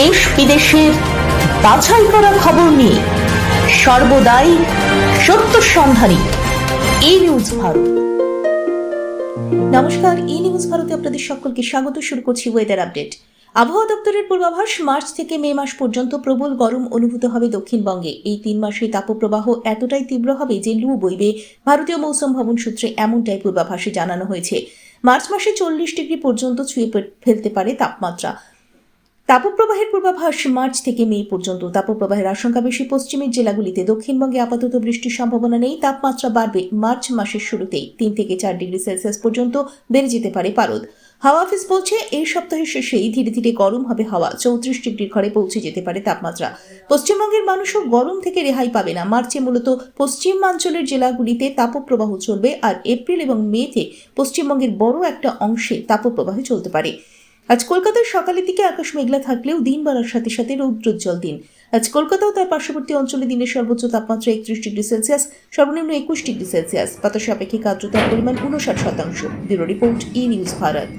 দেশ বিদেশের বাছাই করা খবর নিয়ে সর্বদাই সত্য সন্ধানী এই নিউজ ভারত। নমস্কার ই নিউজ ভারতে আপনাদের সকলকে স্বাগত। শুরু করছি ওয়েদার আপডেট আবহাওয়া দপ্তরের পূর্বাভাস, মার্চ থেকে মে মাস পর্যন্ত প্রবল গরম অনুভূত হবে দক্ষিণবঙ্গে। এই তিন মাসে তাপপ্রবাহ এতটাই তীব্র হবে যে লু বইবে। ভারতীয় মৌসুম ভবন সূত্রে এমনটাই পূর্বাভাসে জানানো হয়েছে। মার্চ মাসে চল্লিশ ডিগ্রি পর্যন্ত ছুঁয়ে ফেলতে পারে তাপমাত্রা। তাপপ্রবাহের পূর্বাভাস মার্চ থেকে মে পর্যন্ত। তাপপ্রবাহের আশঙ্কা বেশি পশ্চিমের জেলাগুলিতে। দক্ষিণবঙ্গে আপাতত বৃষ্টির সম্ভাবনা নেই। তাপমাত্রা বাড়বে মার্চ মাসের শুরুতেই। তিন থেকে চার ডিগ্রি সেলসিয়াস পর্যন্ত বেড়ে যেতে পারে পারদ। হাওয়া অফিস বলছে, এই সপ্তাহের শেষেই ধীরে ধীরে গরম হবে হাওয়া। চৌত্রিশ ডিগ্রির ঘরে পৌঁছে যেতে পারে তাপমাত্রা। পশ্চিমবঙ্গের মানুষও গরম থেকে রেহাই পাবে না। মার্চে মূলত পশ্চিমাঞ্চলের জেলাগুলিতে তাপপ্রবাহ চলবে আর এপ্রিল এবং মেতে পশ্চিমবঙ্গের বড় একটা অংশে তাপপ্রবাহ চলতে পারে। আজ কলকাতার সকালের দিকে আকাশ মেঘলা থাকলেও দিন বাড়ার সাথে সাথে রৌদ্রোজ্জ্বল দিন। আজ কলকাতা ও তার পার্শ্ববর্তী অঞ্চলে দিনের সর্বোচ্চ তাপমাত্রা একত্রিশ ডিগ্রি সেলসিয়াস, সর্বনিম্ন একুশ ডিগ্রি সেলসিয়াস। বাতাসে আপেক্ষিক আর্দ্রতার পরিমাণ উনষাট শতাংশ। Bureau report e news Bharat.